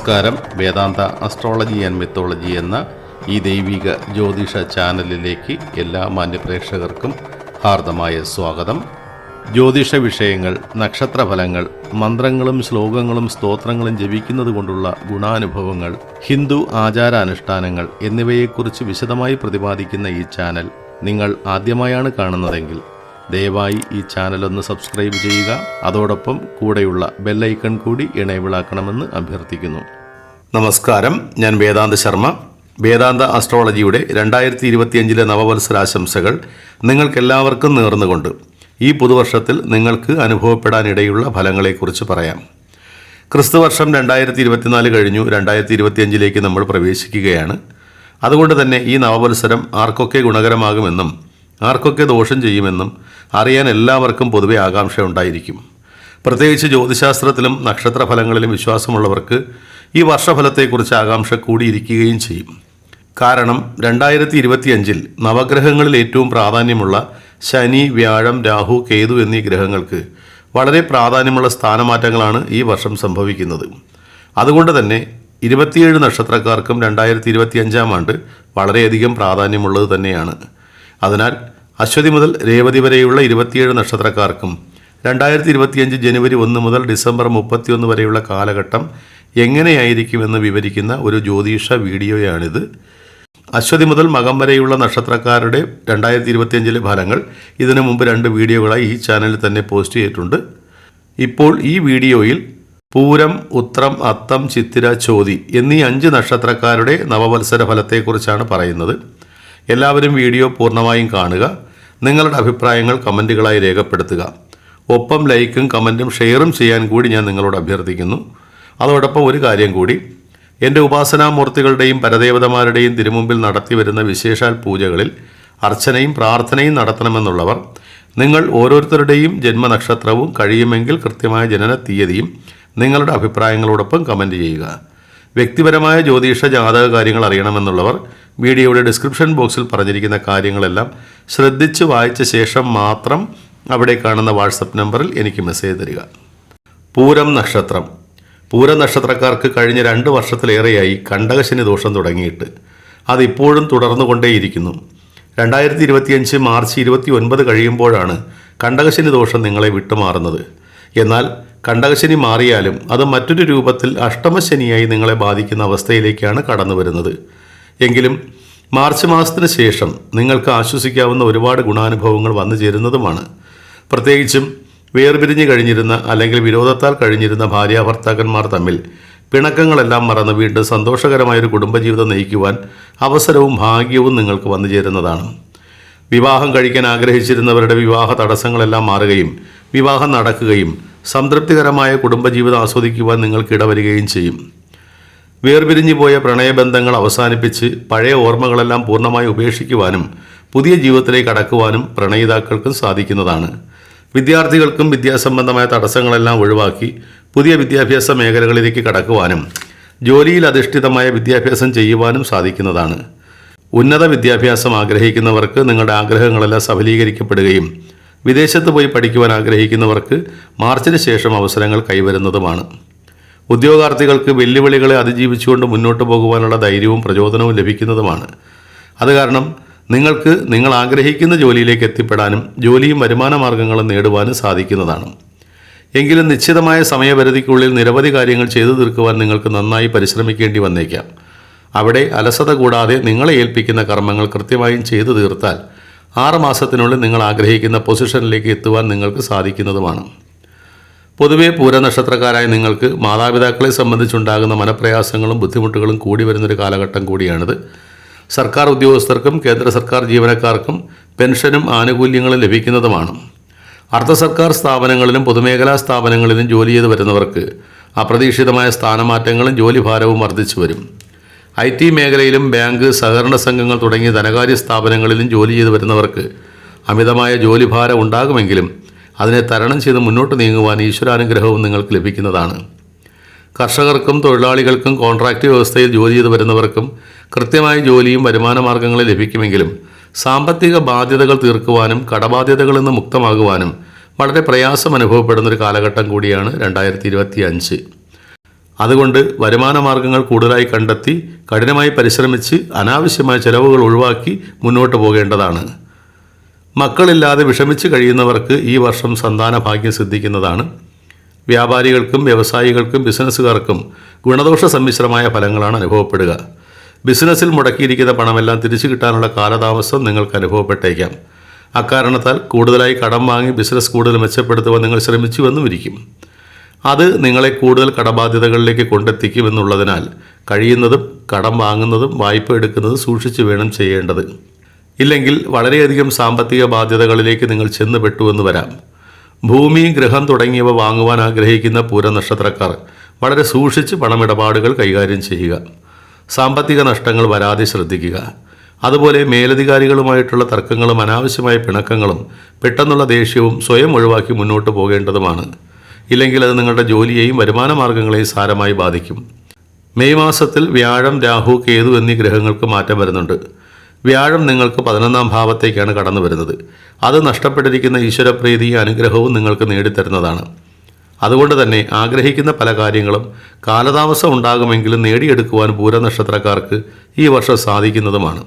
നമസ്കാരം. വേദാന്ത astrology and mythology എന്ന ഈ ദൈവിക ജ്യോതിഷ ചാനലിലേക്ക് എല്ലാ മാന്യപ്രേക്ഷകർക്കും ഹാർദമായ സ്വാഗതം. ജ്യോതിഷ വിഷയങ്ങൾ നക്ഷത്രഫലങ്ങൾ മന്ത്രങ്ങളും ശ്ലോകങ്ങളും സ്തോത്രങ്ങളും ജപിക്കുന്നത് കൊണ്ടുള്ള ഗുണാനുഭവങ്ങൾ ഹിന്ദു ആചാരാനുഷ്ഠാനങ്ങൾ എന്നിവയെക്കുറിച്ച് വിശദമായി പ്രതിപാദിക്കുന്ന ഈ ചാനൽ നിങ്ങൾ ആദ്യമായാണ് കാണുന്നതെങ്കിൽ ദയവായി ഈ ചാനൽ ഒന്ന് സബ്സ്ക്രൈബ് ചെയ്യുക. അതോടൊപ്പം കൂടെയുള്ള ബെല്ലൈക്കൺ കൂടി ഇണയവിളാക്കണമെന്ന് അഭ്യർത്ഥിക്കുന്നു. നമസ്കാരം. ഞാൻ വേദാന്ത ശർമ്മ. വേദാന്ത അസ്ട്രോളജിയുടെ രണ്ടായിരത്തി ഇരുപത്തിയഞ്ചിലെ നവവത്സരാശംസകൾ നിങ്ങൾക്കെല്ലാവർക്കും നേർന്നുകൊണ്ട് ഈ പുതുവർഷത്തിൽ നിങ്ങൾക്ക് അനുഭവപ്പെടാനിടയുള്ള ഫലങ്ങളെക്കുറിച്ച് പറയാം. ക്രിസ്തുവർഷം രണ്ടായിരത്തി ഇരുപത്തിനാല് കഴിഞ്ഞു രണ്ടായിരത്തി ഇരുപത്തിയഞ്ചിലേക്ക് നമ്മൾ പ്രവേശിക്കുകയാണ്. അതുകൊണ്ട് തന്നെ ഈ നവവത്സരം ആർക്കൊക്കെ ഗുണകരമാകുമെന്നും ആർക്കൊക്കെ ദോഷം ചെയ്യുമെന്നും അറിയാൻ എല്ലാവർക്കും പൊതുവെ ആകാംക്ഷ ഉണ്ടായിരിക്കും. പ്രത്യേകിച്ച് ജ്യോതിശാസ്ത്രത്തിലും നക്ഷത്രഫലങ്ങളിലും വിശ്വാസമുള്ളവർക്ക് ഈ വർഷഫലത്തെക്കുറിച്ച് ആകാംക്ഷ കൂടിയിരിക്കുകയും ചെയ്യും. കാരണം രണ്ടായിരത്തി ഇരുപത്തിയഞ്ചിൽ നവഗ്രഹങ്ങളിൽ ഏറ്റവും പ്രാധാന്യമുള്ള ശനി വ്യാഴം രാഹു കേതു എന്നീ ഗ്രഹങ്ങൾക്ക് വളരെ പ്രാധാന്യമുള്ള സ്ഥാനമാറ്റങ്ങളാണ് ഈ വർഷം സംഭവിക്കുന്നത്. അതുകൊണ്ട് തന്നെ ഇരുപത്തിയേഴ് നക്ഷത്രക്കാർക്കും രണ്ടായിരത്തി ഇരുപത്തിയഞ്ചാം ആണ്ട് വളരെയധികം പ്രാധാന്യമുള്ളത് തന്നെയാണ്. അതിനാൽ അശ്വതി മുതൽ രേവതി വരെയുള്ള ഇരുപത്തിയേഴ് നക്ഷത്രക്കാർക്കും രണ്ടായിരത്തി ഇരുപത്തിയഞ്ച് ജനുവരി ഒന്ന് മുതൽ ഡിസംബർ മുപ്പത്തിയൊന്ന് വരെയുള്ള കാലഘട്ടം എങ്ങനെയായിരിക്കുമെന്ന് വിവരിക്കുന്ന ഒരു ജ്യോതിഷ വീഡിയോയാണിത്. അശ്വതി മുതൽ മകം വരെയുള്ള നക്ഷത്രക്കാരുടെ രണ്ടായിരത്തി ഇരുപത്തിയഞ്ചിലെ ഫലങ്ങൾ ഇതിനു മുമ്പ് രണ്ട് വീഡിയോകളായി ഈ ചാനലിൽ തന്നെ പോസ്റ്റ് ചെയ്തിട്ടുണ്ട്. ഇപ്പോൾ ഈ വീഡിയോയിൽ പൂരം ഉത്രം അത്തം ചിത്തിര ചോതി എന്നീ അഞ്ച് നക്ഷത്രക്കാരുടെ നവവത്സര ഫലത്തെക്കുറിച്ചാണ് പറയുന്നത്. എല്ലാവരും വീഡിയോ പൂർണമായും കാണുക. നിങ്ങളുടെ അഭിപ്രായങ്ങൾ കമന്റുകളായി രേഖപ്പെടുത്തുക. ഒപ്പം ലൈക്കും കമന്റും ഷെയറും ചെയ്യാൻ കൂടി ഞാൻ നിങ്ങളോട് അഭ്യർത്ഥിക്കുന്നു. അതോടൊപ്പം ഒരു കാര്യം കൂടി. എന്റെ ഉപാസനാമൂർത്തികളുടെയും പരദേവതമാരുടെയും തിരുമുമ്പിൽ നടത്തി വരുന്ന വിശേഷാൽ പൂജകളിൽ അർച്ചനയും പ്രാർത്ഥനയും നടത്തണമെന്നുള്ളവർ നിങ്ങൾ ഓരോരുത്തരുടെയും ജന്മനക്ഷത്രവും കഴിയുമെങ്കിൽ കൃത്യമായ ജനന തീയതിയും നിങ്ങളുടെ അഭിപ്രായങ്ങളോടൊപ്പം കമന്റ് ചെയ്യുക. വ്യക്തിപരമായ ജ്യോതിഷ ജാതക കാര്യങ്ങൾ അറിയണമെന്നുള്ളവർ വീഡിയോയുടെ ഡിസ്ക്രിപ്ഷൻ ബോക്സിൽ പറഞ്ഞിരിക്കുന്ന കാര്യങ്ങളെല്ലാം ശ്രദ്ധിച്ച് വായിച്ച ശേഷം മാത്രം അവിടെ കാണുന്ന വാട്സപ്പ് നമ്പറിൽ എനിക്ക് മെസ്സേജ് തരിക. പൂരം നക്ഷത്രം. പൂരം നക്ഷത്രക്കാർക്ക് കഴിഞ്ഞ രണ്ട് വർഷത്തിലേറെയായി കണ്ടകശനി ദോഷം തുടങ്ങിയിട്ട്. അതിപ്പോഴും തുടർന്നുകൊണ്ടേയിരിക്കുന്നു. രണ്ടായിരത്തി ഇരുപത്തിയഞ്ച് മാർച്ച് ഇരുപത്തി ഒൻപത് കഴിയുമ്പോഴാണ് കണ്ടകശനി ദോഷം നിങ്ങളെ വിട്ടുമാറുന്നത്. എന്നാൽ കണ്ടകശനി മാറിയാലും അത് മറ്റൊരു രൂപത്തിൽ അഷ്ടമശനിയായി നിങ്ങളെ ബാധിക്കുന്ന അവസ്ഥയിലേക്കാണ് കടന്നു വരുന്നത് എങ്കിലും മാർച്ച് മാസത്തിന് ശേഷം നിങ്ങൾക്ക് ആശ്വസിക്കാവുന്ന ഒരുപാട് ഗുണാനുഭവങ്ങൾ വന്നു ചേരുന്നതുമാണ്. പ്രത്യേകിച്ചും വേർപിരിഞ്ഞ് കഴിഞ്ഞിരുന്ന അല്ലെങ്കിൽ വിരോധത്താൽ കഴിഞ്ഞിരുന്ന ഭാര്യാഭർത്താക്കന്മാർ തമ്മിൽ പിണക്കങ്ങളെല്ലാം മറന്ന് വീണ്ടും സന്തോഷകരമായൊരു കുടുംബജീവിതം നയിക്കുവാൻ അവസരവും ഭാഗ്യവും നിങ്ങൾക്ക് വന്നു ചേരുന്നതാണ്. വിവാഹം കഴിക്കാൻ ആഗ്രഹിച്ചിരുന്നവരുടെ വിവാഹ തടസ്സങ്ങളെല്ലാം മാറുകയും വിവാഹം നടക്കുകയും സംതൃപ്തികരമായ കുടുംബജീവിതം ആസ്വദിക്കുവാൻ നിങ്ങൾക്ക് ഇടവരികയും ചെയ്യും. വേർപിരിഞ്ഞു പോയ പ്രണയബന്ധങ്ങൾ അവസാനിപ്പിച്ച് പഴയ ഓർമ്മകളെല്ലാം പൂർണമായി ഉപേക്ഷിക്കുവാനും പുതിയ ജീവിതത്തിലേക്ക് കടക്കുവാനും പ്രണയിതാക്കൾക്കും സാധിക്കുന്നതാണ്. വിദ്യാർത്ഥികൾക്കും വിദ്യാസംബന്ധമായ തടസ്സങ്ങളെല്ലാം ഒഴിവാക്കി പുതിയ വിദ്യാഭ്യാസ മേഖലകളിലേക്ക് കടക്കുവാനും ജോലിയിൽ അധിഷ്ഠിതമായ വിദ്യാഭ്യാസം ചെയ്യുവാനും സാധിക്കുന്നതാണ്. ഉന്നത വിദ്യാഭ്യാസം ആഗ്രഹിക്കുന്നവർക്ക് നിങ്ങളുടെ ആഗ്രഹങ്ങളെല്ലാം സഫലീകരിക്കപ്പെടുകയും വിദേശത്ത് പോയി പഠിക്കുവാൻ ആഗ്രഹിക്കുന്നവർക്ക് മാർച്ചിന് ശേഷം അവസരങ്ങൾ കൈവരുന്നതുമാണ്. ഉദ്യോഗാർത്ഥികൾക്ക് വെല്ലുവിളികളെ അതിജീവിച്ചുകൊണ്ട് മുന്നോട്ട് പോകുവാനുള്ള ധൈര്യവും പ്രചോദനവും ലഭിക്കുന്നതുമാണ്. അത് കാരണം നിങ്ങൾക്ക് നിങ്ങൾ ആഗ്രഹിക്കുന്ന ജോലിയിലേക്ക് എത്തിപ്പെടാനും ജോലിയും വരുമാന മാർഗങ്ങളും നേടുവാനും സാധിക്കുന്നതാണ്. എങ്കിലും നിശ്ചിതമായ സമയപരിധിക്കുള്ളിൽ നിരവധി കാര്യങ്ങൾ ചെയ്തു തീർക്കുവാൻ നിങ്ങൾക്ക് നന്നായി പരിശ്രമിക്കേണ്ടി വന്നേക്കാം. അവിടെ അലസത കൂടാതെ നിങ്ങളെ ഏൽപ്പിക്കുന്ന കർമ്മങ്ങൾ കൃത്യമായും ചെയ്തു തീർത്താൽ ആറ് മാസത്തിനുള്ളിൽ നിങ്ങൾ ആഗ്രഹിക്കുന്ന പൊസിഷനിലേക്ക് എത്തുവാൻ നിങ്ങൾക്ക് സാധിക്കുന്നതുമാണ്. പൊതുവെ പൂരനക്ഷത്രക്കാരായ നിങ്ങൾക്ക് മാതാപിതാക്കളെ സംബന്ധിച്ചുണ്ടാകുന്ന മനപ്രയാസങ്ങളും ബുദ്ധിമുട്ടുകളും കൂടി വരുന്നൊരു കാലഘട്ടം കൂടിയാണിത്. സർക്കാർ ഉദ്യോഗസ്ഥർക്കും കേന്ദ്ര സർക്കാർ ജീവനക്കാർക്കും പെൻഷനും ആനുകൂല്യങ്ങളും ലഭിക്കുന്നതുമാണ്. അർദ്ധ സർക്കാർ സ്ഥാപനങ്ങളിലും പൊതുമേഖലാ സ്ഥാപനങ്ങളിലും ജോലി ചെയ്തു വരുന്നവർക്ക് അപ്രതീക്ഷിതമായ സ്ഥാനമാറ്റങ്ങളും ജോലിഭാരവും വർദ്ധിച്ചു വരും. ഐ ടി മേഖലയിലും ബാങ്ക് സഹകരണ സംഘങ്ങൾ തുടങ്ങിയ ധനകാര്യ സ്ഥാപനങ്ങളിലും ജോലി ചെയ്തു വരുന്നവർക്ക് അമിതമായ ജോലിഭാരം ഉണ്ടാകുമെങ്കിലും അതിനെ തരണം ചെയ്ത് മുന്നോട്ട് നീങ്ങുവാൻ ഈശ്വരാനുഗ്രഹവും നിങ്ങൾക്ക് ലഭിക്കുന്നതാണ്. കർഷകർക്കും തൊഴിലാളികൾക്കും കോൺട്രാക്റ്റ് വ്യവസ്ഥയിൽ ജോലി ചെയ്ത് വരുന്നവർക്കും കൃത്യമായ ജോലിയും വരുമാന മാർഗങ്ങളും ലഭിക്കുമെങ്കിലും സാമ്പത്തിക ബാധ്യതകൾ തീർക്കുവാനും കടബാധ്യതകളിൽ നിന്ന് മുക്തമാകുവാനും വളരെ പ്രയാസം അനുഭവപ്പെടുന്ന ഒരു കാലഘട്ടം കൂടിയാണ് രണ്ടായിരത്തി ഇരുപത്തി അഞ്ച് അതുകൊണ്ട് വരുമാന മാർഗങ്ങൾ കൂടുതലായി കണ്ടെത്തി കഠിനമായി പരിശ്രമിച്ച് അനാവശ്യമായ ചെലവുകൾ ഒഴിവാക്കി മുന്നോട്ട് പോകേണ്ടതാണ്. മക്കളില്ലാതെ വിഷമിച്ച് കഴിയുന്നവർക്ക് ഈ വർഷം സന്താന ഭാഗ്യം സിദ്ധിക്കുന്നതാണ്. വ്യാപാരികൾക്കും വ്യവസായികൾക്കും ബിസിനസ്സുകാർക്കും ഗുണദോഷ സമ്മിശ്രമായ ഫലങ്ങളാണ് അനുഭവപ്പെടുക. ബിസിനസ്സിൽ മുടക്കിയിരിക്കുന്ന പണമെല്ലാം തിരിച്ചു കിട്ടാനുള്ള കാലതാമസം നിങ്ങൾക്ക് അനുഭവപ്പെട്ടേക്കാം. അക്കാരണത്താൽ കൂടുതലായി കടം വാങ്ങി ബിസിനസ് കൂടുതൽ മെച്ചപ്പെടുത്തുവാൻ നിങ്ങൾ ശ്രമിച്ചുവെന്നും ഇരിക്കും. അത് നിങ്ങളെ കൂടുതൽ കടബാധ്യതകളിലേക്ക് കൊണ്ടെത്തിക്കുമെന്നുള്ളതിനാൽ കഴിയുന്നതും കടം വാങ്ങുന്നതും വായ്പ എടുക്കുന്നതും സൂക്ഷിച്ചു വേണം ചെയ്യേണ്ടത്. ഇല്ലെങ്കിൽ വളരെയധികം സാമ്പത്തിക ബാധ്യതകളിലേക്ക് നിങ്ങൾ ചെന്നുപെട്ടു എന്ന് വരാം. ഭൂമി ഗ്രഹം തുടങ്ങിയവ വാങ്ങുവാൻ ആഗ്രഹിക്കുന്ന പൂരനക്ഷത്രക്കാർ വളരെ സൂക്ഷിച്ച് പണമിടപാടുകൾ കൈകാര്യം ചെയ്യുക. സാമ്പത്തിക നഷ്ടങ്ങൾ വരാതെ ശ്രദ്ധിക്കുക. അതുപോലെ മേലധികാരികളുമായിട്ടുള്ള തർക്കങ്ങളും അനാവശ്യമായ പിണക്കങ്ങളും പെട്ടെന്നുള്ള ദേഷ്യവും സ്വയം ഒഴിവാക്കി മുന്നോട്ട് പോകേണ്ടതുമാണ്. ഇല്ലെങ്കിൽ അത് നിങ്ങളുടെ ജോലിയെയും വരുമാന മാർഗങ്ങളെയും സാരമായി ബാധിക്കും. മെയ് മാസത്തിൽ വ്യാഴം രാഹു കേതു എന്നീ ഗ്രഹങ്ങൾക്ക് മാറ്റം വരുന്നുണ്ട്. വ്യാഴം നിങ്ങൾക്ക് പതിനൊന്നാം ഭാവത്തേക്കാണ് കടന്നു വരുന്നത്. അത് നഷ്ടപ്പെട്ടിരിക്കുന്ന ഈശ്വരപ്രീതിയും അനുഗ്രഹവും നിങ്ങൾക്ക് നേടിത്തരുന്നതാണ്. അതുകൊണ്ട് തന്നെ ആഗ്രഹിക്കുന്ന പല കാര്യങ്ങളും കാലതാമസം ഉണ്ടാകുമെങ്കിലും നേടിയെടുക്കുവാൻ പൂരനക്ഷത്രക്കാർക്ക് ഈ വർഷം സാധിക്കുന്നതുമാണ്.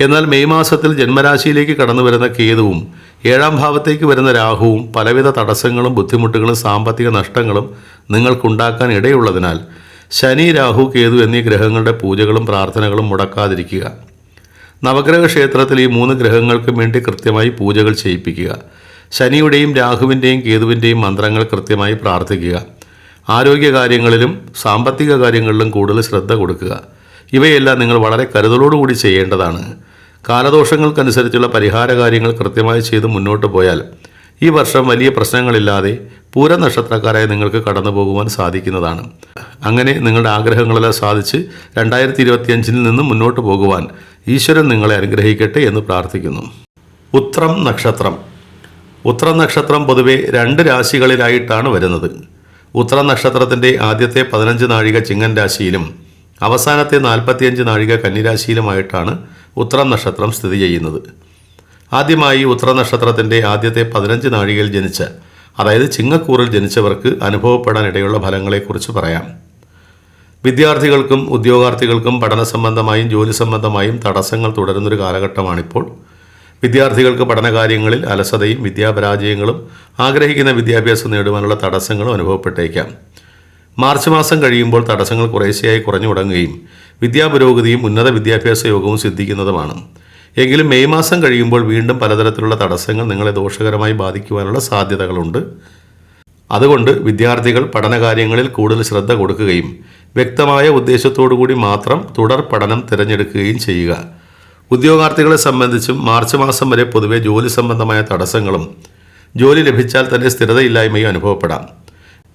എന്നാൽ മെയ് മാസത്തിൽ ജന്മരാശിയിലേക്ക് കടന്നു വരുന്ന കേതുവും ഏഴാം ഭാവത്തേക്ക് വരുന്ന രാഹുവും പലവിധ തടസ്സങ്ങളും ബുദ്ധിമുട്ടുകളും സാമ്പത്തിക നഷ്ടങ്ങളും നിങ്ങൾക്കുണ്ടാക്കാൻ ഇടയുള്ളതിനാൽ ശനി രാഹു കേതു എന്നീ ഗ്രഹങ്ങളുടെ പൂജകളും പ്രാർത്ഥനകളും മുടക്കാതിരിക്കുക. നവഗ്രഹ ക്ഷേത്രത്തിൽ ഈ മൂന്ന് ഗ്രഹങ്ങൾക്കും വേണ്ടി കൃത്യമായി പൂജകൾ ചെയ്യിപ്പിക്കുക. ശനിയുടെയും രാഹുവിന്റെയും കേതുവിന്റെയും മന്ത്രങ്ങൾ കൃത്യമായി പ്രാർത്ഥിക്കുക. ആരോഗ്യ കാര്യങ്ങളിലും സാമ്പത്തിക കാര്യങ്ങളിലും കൂടുതൽ ശ്രദ്ധ കൊടുക്കുക. ഇവയെല്ലാം നിങ്ങൾ വളരെ കരുതലോടുകൂടി ചെയ്യേണ്ടതാണ്. കാലദോഷങ്ങൾക്കനുസരിച്ചുള്ള പരിഹാര കാര്യങ്ങൾ കൃത്യമായി ചെയ്ത് മുന്നോട്ട് പോയാൽ ഈ വർഷം വലിയ പ്രശ്നങ്ങളില്ലാതെ പൂര നക്ഷത്രക്കാരായി നിങ്ങൾക്ക് കടന്നു പോകുവാൻ സാധിക്കുന്നതാണ്. അങ്ങനെ നിങ്ങളുടെ ആഗ്രഹങ്ങളെല്ലാം സാധിച്ച് രണ്ടായിരത്തി ഇരുപത്തിയഞ്ചിൽ നിന്ന് മുന്നോട്ട് പോകുവാൻ ഈശ്വരൻ നിങ്ങളെ അനുഗ്രഹിക്കട്ടെ എന്ന് പ്രാർത്ഥിക്കുന്നു. ഉത്രം നക്ഷത്രം. ഉത്രം നക്ഷത്രം പൊതുവെ രണ്ട് രാശികളിലായിട്ടാണ് വരുന്നത്. ഉത്രം നക്ഷത്രത്തിന്റെ ആദ്യത്തെ പതിനഞ്ച് നാഴിക ചിങ്ങൻ രാശിയിലും അവസാനത്തെ നാൽപ്പത്തിയഞ്ച് നാഴിക കന്നിരാശിയിലുമായിട്ടാണ് ഉത്രം നക്ഷത്രം സ്ഥിതി ചെയ്യുന്നത്. ആദ്യമായി ഉത്ര നക്ഷത്രത്തിന്റെ ആദ്യത്തെ പതിനഞ്ച് നാഴികയിൽ ജനിച്ച അതായത് ചിങ്ങക്കൂറിൽ ജനിച്ചവർക്ക് അനുഭവപ്പെടാൻ ഇടയുള്ള ഫലങ്ങളെക്കുറിച്ച് പറയാം. വിദ്യാർത്ഥികൾക്കും ഉദ്യോഗാർത്ഥികൾക്കും പഠന സംബന്ധമായും ജോലി സംബന്ധമായും തടസ്സങ്ങൾ തുടരുന്നൊരു കാലഘട്ടമാണിപ്പോൾ. വിദ്യാർത്ഥികൾക്ക് പഠനകാര്യങ്ങളിൽ അലസതയും വിദ്യാപരാജയങ്ങളും ആഗ്രഹിക്കുന്ന വിദ്യാഭ്യാസം നേടുവാനുള്ള തടസ്സങ്ങളും അനുഭവപ്പെട്ടേക്കാം. മാർച്ച് മാസം കഴിയുമ്പോൾ തടസ്സങ്ങൾ കുറേശ്ശെയായി കുറഞ്ഞു തുടങ്ങുകയും വിദ്യാപുരോഗതിയും ഉന്നത വിദ്യാഭ്യാസ യോഗവും സിദ്ധിക്കുന്നതുമാണ്. എങ്കിലും മെയ് മാസം കഴിയുമ്പോൾ വീണ്ടും പലതരത്തിലുള്ള തടസ്സങ്ങൾ നിങ്ങളെ ദോഷകരമായി ബാധിക്കുവാനുള്ള സാധ്യതകളുണ്ട്. അതുകൊണ്ട് വിദ്യാർത്ഥികൾ പഠനകാര്യങ്ങളിൽ കൂടുതൽ ശ്രദ്ധ കൊടുക്കുകയും വ്യക്തമായ ഉദ്ദേശത്തോടു കൂടി മാത്രം തുടർ പഠനം തിരഞ്ഞെടുക്കുകയും ചെയ്യുക. ഉദ്യോഗാർത്ഥികളെ സംബന്ധിച്ചും മാർച്ച് മാസം വരെ പൊതുവെ ജോലി സംബന്ധമായ തടസ്സങ്ങളും ജോലി ലഭിച്ചാൽ തന്നെ സ്ഥിരതയില്ലായ്മയും അനുഭവപ്പെടാം.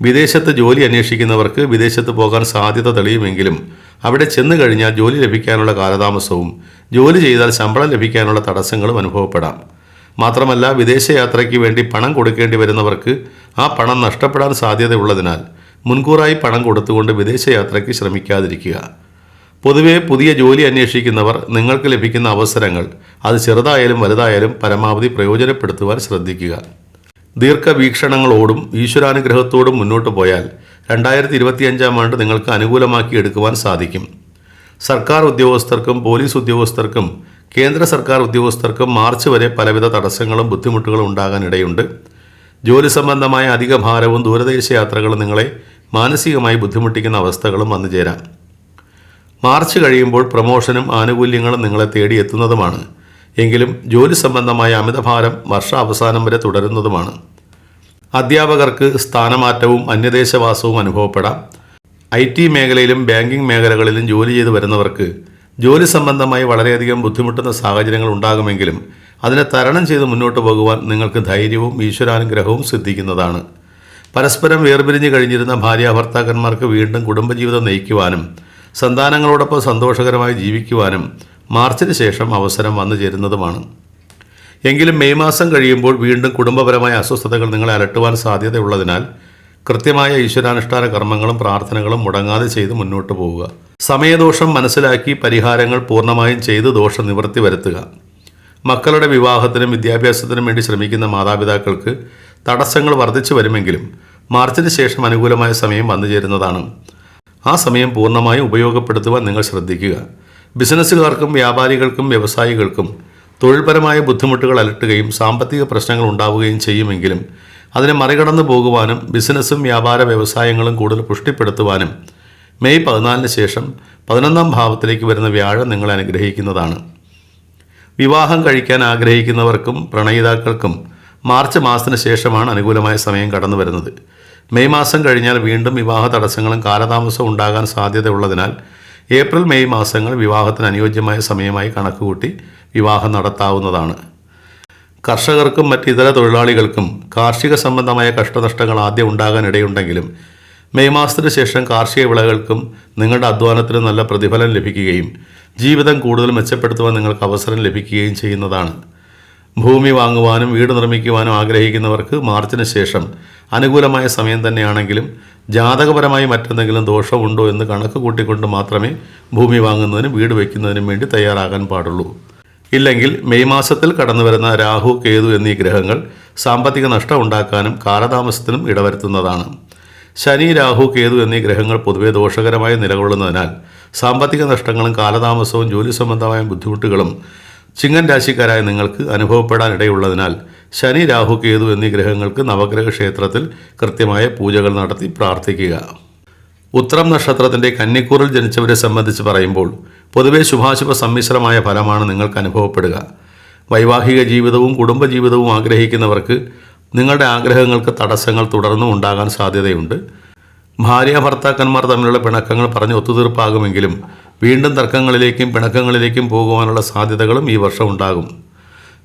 വിദേശത്ത് ജോലി അന്വേഷിക്കുന്നവർക്ക് വിദേശത്ത് പോകാൻ സാധ്യത തെളിയുമെങ്കിലും അവിടെ ചെന്നു കഴിഞ്ഞാൽ ജോലി ലഭിക്കാനുള്ള കാലതാമസവും ജോലി ചെയ്താൽ ശമ്പളം ലഭിക്കാനുള്ള തടസ്സങ്ങളും അനുഭവപ്പെടാം. മാത്രമല്ല വിദേശയാത്രയ്ക്ക് വേണ്ടി പണം കൊടുക്കേണ്ടി വരുന്നവർക്ക് ആ പണം നഷ്ടപ്പെടാൻ സാധ്യതയുള്ളതിനാൽ മുൻകൂറായി പണം കൊടുത്തുകൊണ്ട് വിദേശയാത്രയ്ക്ക് ശ്രമിക്കാതിരിക്കുക. പൊതുവെ പുതിയ ജോലി അന്വേഷിക്കുന്നവർ നിങ്ങൾക്ക് ലഭിക്കുന്ന അവസരങ്ങൾ അത് ചെറുതായാലും വലുതായാലും പരമാവധി പ്രയോജനപ്പെടുത്തുവാൻ ശ്രദ്ധിക്കുക. ദീർഘവീക്ഷണങ്ങളോടും ഈശ്വരാനുഗ്രഹത്തോടും മുന്നോട്ട് പോയാൽ രണ്ടായിരത്തി ഇരുപത്തിയഞ്ചാം ആണ്ട് നിങ്ങൾക്ക് അനുകൂലമാക്കി എടുക്കുവാൻ സാധിക്കും. സർക്കാർ ഉദ്യോഗസ്ഥർക്കും പോലീസ് ഉദ്യോഗസ്ഥർക്കും കേന്ദ്ര സർക്കാർ ഉദ്യോഗസ്ഥർക്കും മാർച്ച് വരെ പലവിധ തടസ്സങ്ങളും ബുദ്ധിമുട്ടുകളും ഉണ്ടാകാൻ ഇടയുണ്ട് ജോലി സംബന്ധമായ അധിക ഭാരവും ദൂരദേശ യാത്രകളും നിങ്ങളെ മാനസികമായി ബുദ്ധിമുട്ടിക്കുന്ന അവസ്ഥകളും വന്നു ചേരാം മാർച്ച് കഴിയുമ്പോൾ പ്രമോഷനും ആനുകൂല്യങ്ങളും നിങ്ങളെ തേടിയെത്തുന്നതുമാണ് എങ്കിലും ജോലി സംബന്ധമായ അമിതഭാരം വർഷ അവസാനം വരെ തുടരുന്നതുമാണ്. അധ്യാപകർക്ക് സ്ഥാനമാറ്റവും അന്യദേശവാസവും അനുഭവപ്പെടാം. ഐ ടി മേഖലയിലും ബാങ്കിംഗ് മേഖലകളിലും ജോലി ചെയ്തു വരുന്നവർക്ക് ജോലി സംബന്ധമായി വളരെയധികം ബുദ്ധിമുട്ടുന്ന സാഹചര്യങ്ങൾ ഉണ്ടാകുമെങ്കിലും അതിനെ തരണം ചെയ്ത് മുന്നോട്ട് പോകുവാൻ നിങ്ങൾക്ക് ധൈര്യവും ഈശ്വരാനുഗ്രഹവും സിദ്ധിക്കുന്നതാണ്. പരസ്പരം വേർപിരിഞ്ഞു കഴിഞ്ഞിരുന്ന ഭാര്യാഭർത്താക്കന്മാർക്ക് വീണ്ടും കുടുംബജീവിതം നയിക്കുവാനും സന്താനങ്ങളോടൊപ്പം സന്തോഷകരമായി ജീവിക്കുവാനും മാർച്ചിന് ശേഷം അവസരം വന്നു ചേരുന്നതുമാണ്. എങ്കിലും മെയ് മാസം കഴിയുമ്പോൾ വീണ്ടും കുടുംബപരമായ അസ്വസ്ഥതകൾ നിങ്ങളെ അലട്ടുവാൻ സാധ്യതയുള്ളതിനാൽ കൃത്യമായ ഈശ്വരാനുഷ്ഠാന കർമ്മങ്ങളും പ്രാർത്ഥനകളും മുടങ്ങാതെ ചെയ്ത് മുന്നോട്ട് പോവുക. സമയദോഷം മനസ്സിലാക്കി പരിഹാരങ്ങൾ പൂർണമായും ചെയ്ത് ദോഷം നിവർത്തി വരുത്തുക. മക്കളുടെ വിവാഹത്തിനും വിദ്യാഭ്യാസത്തിനും വേണ്ടി ശ്രമിക്കുന്ന മാതാപിതാക്കൾക്ക് തടസ്സങ്ങൾ വർദ്ധിച്ചു വരുമെങ്കിലും മാർച്ചിന് ശേഷം അനുകൂലമായ സമയം വന്നു ചേരുന്നതാണ്. ആ സമയം പൂർണമായും ഉപയോഗപ്പെടുത്തുവാൻ നിങ്ങൾ ശ്രദ്ധിക്കുക. ബിസിനസ്സുകാർക്കും വ്യാപാരികൾക്കും വ്യവസായികൾക്കും തൊഴിൽപരമായ ബുദ്ധിമുട്ടുകൾ അലട്ടുകയും സാമ്പത്തിക പ്രശ്നങ്ങൾ ഉണ്ടാവുകയും ചെയ്യുമെങ്കിലും അതിനെ മറികടന്നു പോകുവാനും ബിസിനസ്സും വ്യാപാര വ്യവസായങ്ങളും കൂടുതൽ പുഷ്ടിപ്പെടുത്തുവാനും മെയ് പതിനാലിന് ശേഷം പതിനൊന്നാം ഭാവത്തിലേക്ക് വരുന്ന വ്യാഴം നിങ്ങളെ അനുഗ്രഹിക്കുന്നതാണ്. വിവാഹം കഴിക്കാൻ ആഗ്രഹിക്കുന്നവർക്കും പ്രണയിതാക്കൾക്കും മാർച്ച് മാസത്തിന് ശേഷമാണ് അനുകൂലമായ സമയം കടന്നു വരുന്നത്. മെയ് മാസം കഴിഞ്ഞാൽ വീണ്ടും വിവാഹ തടസ്സങ്ങളും കാലതാമസവും ഉണ്ടാകാൻ സാധ്യതയുള്ളതിനാൽ ഏപ്രിൽ മെയ് മാസങ്ങൾ വിവാഹത്തിന് അനുയോജ്യമായ സമയമായി കണക്കുകൂട്ടി വിവാഹം നടത്താവുന്നതാണ്. കർഷകർക്കും മറ്റ് ഇതര തൊഴിലാളികൾക്കും കാർഷിക സംബന്ധമായ കഷ്ടനഷ്ടങ്ങൾ ആദ്യം ഉണ്ടാകാൻ ഇടയുണ്ടെങ്കിലും മെയ് മാസത്തിന് ശേഷം കാർഷിക വിളകൾക്കും നിങ്ങളുടെ അധ്വാനത്തിന് നല്ല പ്രതിഫലം ലഭിക്കുകയും ജീവിതം കൂടുതൽ മെച്ചപ്പെടുത്തുവാൻ നിങ്ങൾക്ക് അവസരം ലഭിക്കുകയും ചെയ്യുന്നതാണ്. ഭൂമി വാങ്ങുവാനും വീട് നിർമ്മിക്കുവാനും ആഗ്രഹിക്കുന്നവർക്ക് മാർച്ചിന് ശേഷം അനുകൂലമായ സമയം തന്നെയാണെങ്കിലും ജാതകപരമായി മറ്റെന്തെങ്കിലും ദോഷമുണ്ടോ എന്ന് കണക്ക് കൂട്ടിക്കൊണ്ട് മാത്രമേ ഭൂമി വാങ്ങുന്നതിനും വീട് വയ്ക്കുന്നതിനും വേണ്ടി തയ്യാറാകാൻ പാടുള്ളൂ. ഇല്ലെങ്കിൽ മെയ് മാസത്തിൽ കടന്നു വരുന്ന രാഹു കേതു എന്നീ ഗ്രഹങ്ങൾ സാമ്പത്തിക നഷ്ടം ഉണ്ടാക്കാനും കാലതാമസത്തിനും ഇടവരുത്തുന്നതാണ്. ശനി രാഹു കേതു എന്നീ ഗ്രഹങ്ങൾ പൊതുവെ ദോഷകരമായി നിലകൊള്ളുന്നതിനാൽ സാമ്പത്തിക നഷ്ടങ്ങളും കാലതാമസവും ജോലി സംബന്ധമായ ബുദ്ധിമുട്ടുകളും ചിങ്ങൻ രാശിക്കാരായ നിങ്ങൾക്ക് അനുഭവപ്പെടാൻ ഇടയുള്ളതിനാൽ ശനി രാഹു കേതു എന്നീ ഗ്രഹങ്ങൾക്ക് നവഗ്രഹ ക്ഷേത്രത്തിൽ കൃത്യമായ പൂജകൾ നടത്തി പ്രാർത്ഥിക്കുക. ഉത്തരം നക്ഷത്രത്തിന്റെ കന്നിക്കൂറിൽ ജനിച്ചവരെ സംബന്ധിച്ച് പറയുമ്പോൾ പൊതുവെ ശുഭാശുഭ സമ്മിശ്രമായ ഫലമാണ് നിങ്ങൾക്ക് അനുഭവപ്പെടുക. വൈവാഹിക ജീവിതവും കുടുംബജീവിതവും ആഗ്രഹിക്കുന്നവർക്ക് നിങ്ങളുടെ ആഗ്രഹങ്ങൾക്ക് തടസ്സങ്ങൾ തുടർന്നും ഉണ്ടാകാൻ സാധ്യതയുണ്ട്. ഭാര്യ ഭർത്താക്കന്മാർ തമ്മിലുള്ള പിണക്കങ്ങൾ പറഞ്ഞ് ഒത്തുതീർപ്പാകുമെങ്കിലും വീണ്ടും തർക്കങ്ങളിലേക്കും പിണക്കങ്ങളിലേക്കും പോകുവാനുള്ള സാധ്യതകളും ഈ വർഷം ഉണ്ടാകും.